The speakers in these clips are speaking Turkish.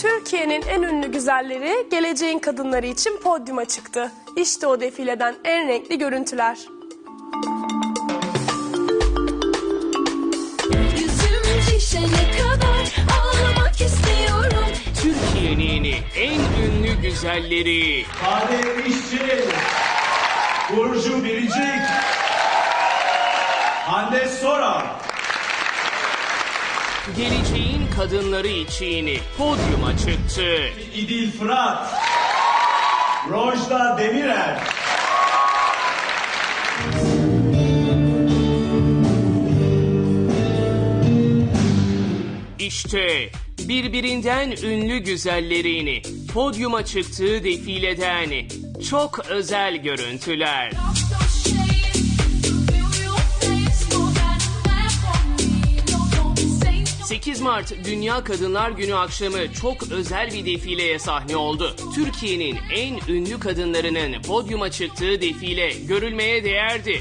Türkiye'nin en ünlü güzelleri geleceğin kadınları için podyuma çıktı. İşte o defileden en renkli görüntüler. Türkiye'nin en ünlü güzelleri. Adem İşçi, Burcu Biricik, Hande Soran, geleceğin kadınları için podyuma çıktı. İdil Fırat, Rojda Demirel, İşte birbirinden ünlü güzellerin podyuma çıktığı defileden çok özel görüntüler. 8 Mart Dünya Kadınlar Günü akşamı çok özel bir defileye sahne oldu. Türkiye'nin en ünlü kadınlarının podyuma çıktığı defile görülmeye değerdi.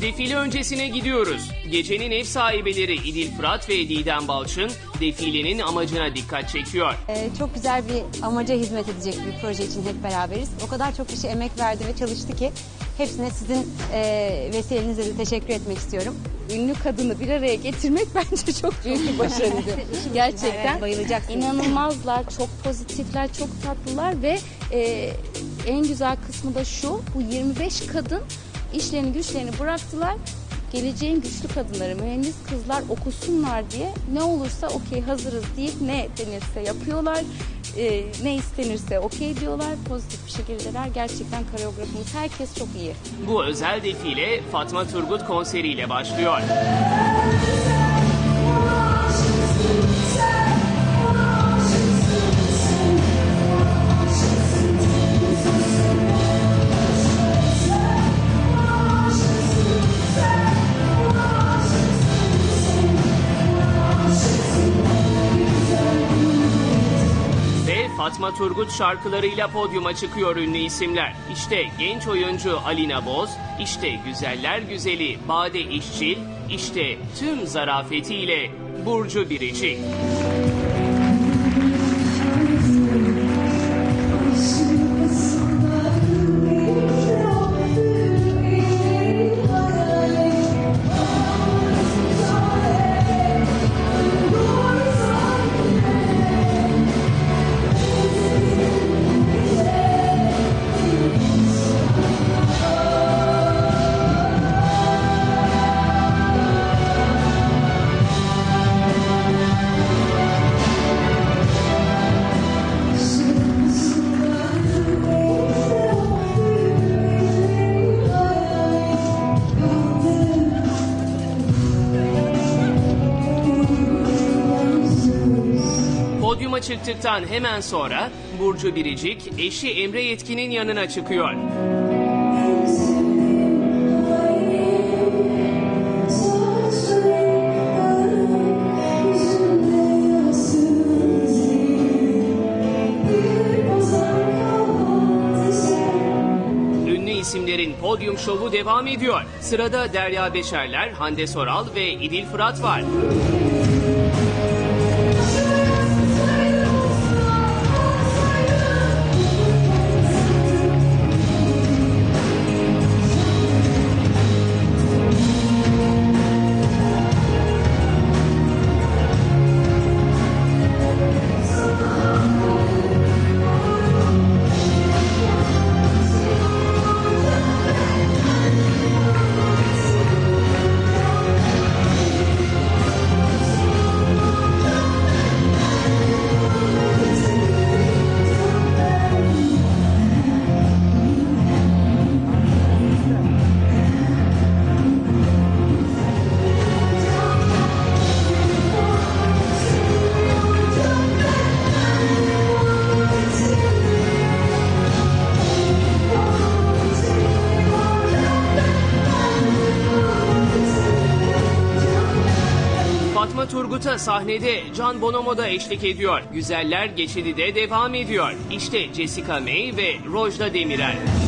Defile öncesine gidiyoruz. Gecenin ev sahibeleri İdil Fırat ve Didem Balçın defilenin amacına dikkat çekiyor. Ee, çok güzel bir amaca hizmet edecek bir proje için hep beraberiz. O kadar çok kişi emek verdi ve çalıştı ki hepsine sizin e, vesilenizle de teşekkür etmek istiyorum. ünlü kadını bir araya getirmek bence çok büyük bir başarıydı. Gerçekten Evet, bayılacaksınız. inanılmazlar, çok pozitifler, çok tatlılar ve e, en güzel kısmı da şu, bu 25 kadın işlerini güçlerini bıraktılar. Geleceğin güçlü kadınları, mühendis kızlar okusunlar diye ne olursa okey hazırız deyip ne denirse yapıyorlar. E, ne istenirse okey diyorlar. Pozitif bir şekildeler. Gerçekten koreografımız herkes çok iyi. Bu özel defile Fatma Turgut konseriyle başlıyor. Fatma Turgut şarkılarıyla podyuma çıkıyor ünlü isimler. İşte genç oyuncu Alina Boz, işte güzeller güzeli Bade İşçil, işte tüm zarafetiyle Burcu Biricik. Podyuma çıktıktan hemen sonra Burcu Biricik eşi Emre Yetkin'in yanına çıkıyor. İsimlerin podyum şovu devam ediyor. Sırada Derya Beşerler, Hande Soral ve İdil Fırat var. Turgut'a sahnede Can Bonomo da eşlik ediyor. Güzeller geçidi de devam ediyor. İşte Jessica May ve Rojda Demirel.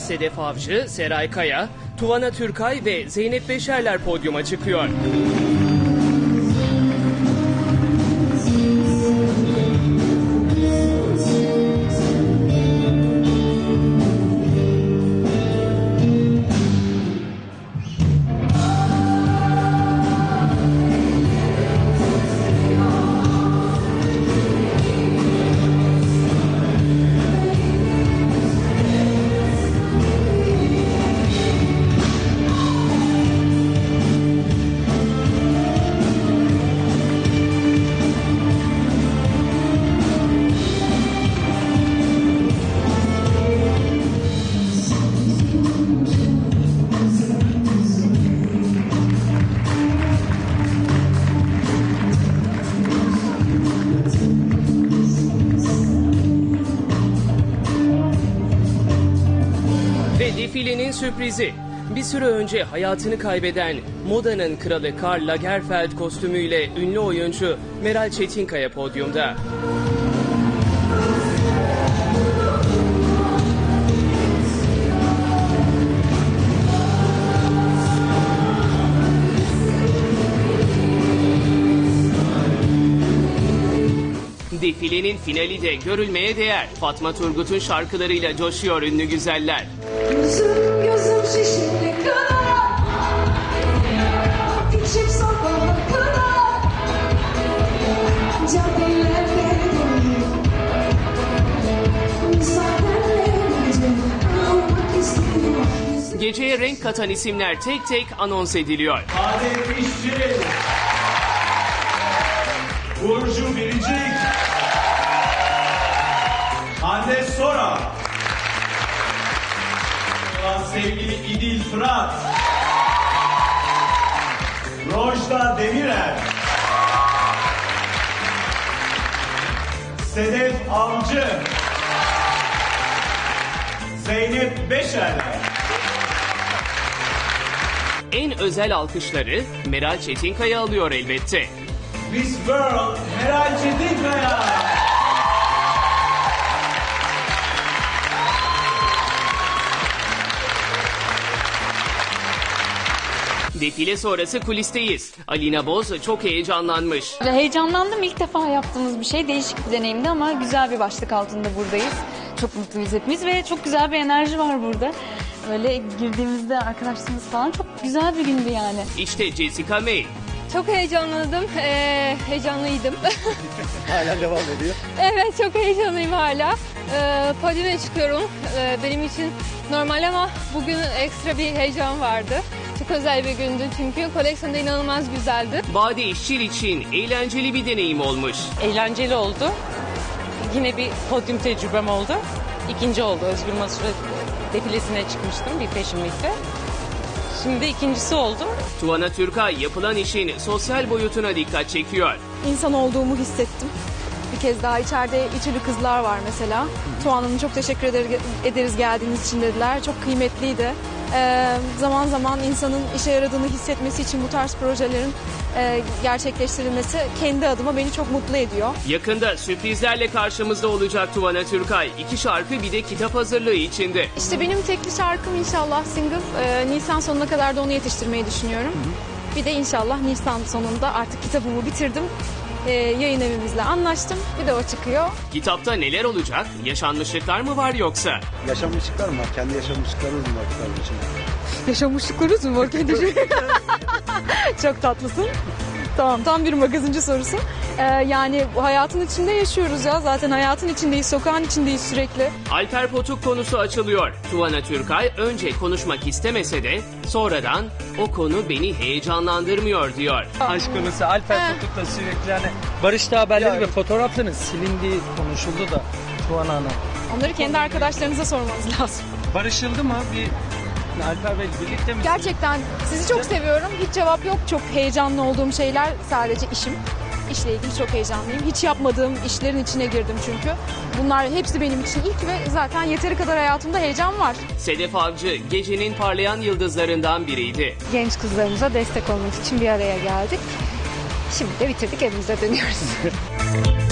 Sedef Avcı, Seray Kaya, Tuvana Türkay ve Zeynep Beşerler podyuma çıkıyor. Ve defilenin sürprizi. Bir süre önce hayatını kaybeden modanın kralı Karl Lagerfeld kostümüyle ünlü oyuncu Meral Çetinkaya podyumda. Defilenin finali de görülmeye değer. Fatma Turgut'un şarkılarıyla coşuyor ünlü güzeller. Gözüm gözüm şişene kadar İçim sabaha kadar Caddelerde dolayım Müsaadenle gece Almak istiyorum Geceye renk katan isimler tek tek anons ediliyor. Adem İşçil. Burcu Olan sevgili İdil Fırat. Rojda Demirer. Sedef Avcı. Zeynep Beşerler. En özel alkışları Meral Çetinkaya alıyor elbette. Miss World Meral Çetinkaya. Defile sonrası kulisteyiz. Alina Boz çok heyecanlanmış. Heyecanlandım. İlk defa yaptığımız bir şey. Değişik bir deneyimdi ama güzel bir başlık altında buradayız. Çok mutluyuz hepimiz ve çok güzel bir enerji var burada. Böyle girdiğimizde arkadaşlarımız falan çok güzel bir gündü yani. İşte Jessica May. Çok heyecanlandım, ee, heyecanlıydım. Hala devam ediyor. evet, çok heyecanlıyım hala. Ee, podyuma çıkıyorum. Ee, benim için normal ama bugün ekstra bir heyecan vardı. Çok özel bir gündü çünkü koleksiyon da inanılmaz güzeldi. Bade İşçil için eğlenceli bir deneyim olmuş. eğlenceli oldu. Yine bir podyum tecrübem oldu. İkinci oldu. Özgür Masur defilesine çıkmıştım bir Week'te. Şimdi ikincisi oldu. Tuvana Türkay yapılan işin sosyal boyutuna dikkat çekiyor. insan olduğumu hissettim. Bir kez daha içeride İçili kızlar var mesela. Tuğan Hanım çok teşekkür eder- ederiz geldiğiniz için dediler. Çok kıymetliydi. Ee, zaman zaman insanın işe yaradığını hissetmesi için bu tarz projelerin e, gerçekleştirilmesi kendi adıma beni çok mutlu ediyor. Yakında sürprizlerle karşımızda olacak Tuvana Türkay. İki şarkı bir de kitap hazırlığı içinde. İşte benim tekli şarkım inşallah single. Ee, Nisan sonuna kadar da onu yetiştirmeyi düşünüyorum. Bir de inşallah Nisan sonunda artık kitabımı bitirdim. Ee, yayın evimizle anlaştım. Bir de o çıkıyor. Kitapta neler olacak? Yaşanmışlıklar mı var yoksa? Yaşanmışlıklar mı var? Kendi yaşanmışlıklarınız mı var kitabın içinde? Yaşamışlıklarız mı var kendisi? Çok tatlısın. Tamam tam bir magazinci sorusu. Ee, yani hayatın içinde yaşıyoruz ya. Zaten hayatın içindeyiz, sokağın içindeyiz sürekli. Alper Potuk konusu açılıyor. Tuvana Türkay önce konuşmak istemese de sonradan o konu beni heyecanlandırmıyor diyor. Aşk konusu Alper Potuk'la sürekli hani barışta haberleri ve fotoğrafların silindiği konuşuldu da Tuğan Hanım. Onları kendi arkadaşlarınıza sormanız lazım. Barışıldı mı? Bir Alper Bey birlikte mi? Gerçekten sizi çok seviyorum. Hiç cevap yok. Çok heyecanlı olduğum şeyler sadece işim. İşle ilgili çok heyecanlıyım. Hiç yapmadığım işlerin içine girdim çünkü. Bunlar hepsi benim için ilk ve zaten yeteri kadar hayatımda heyecan var. Sedef Avcı gecenin parlayan yıldızlarından biriydi. Genç kızlarımıza destek olmak için bir araya geldik. Şimdi de bitirdik evimize dönüyoruz.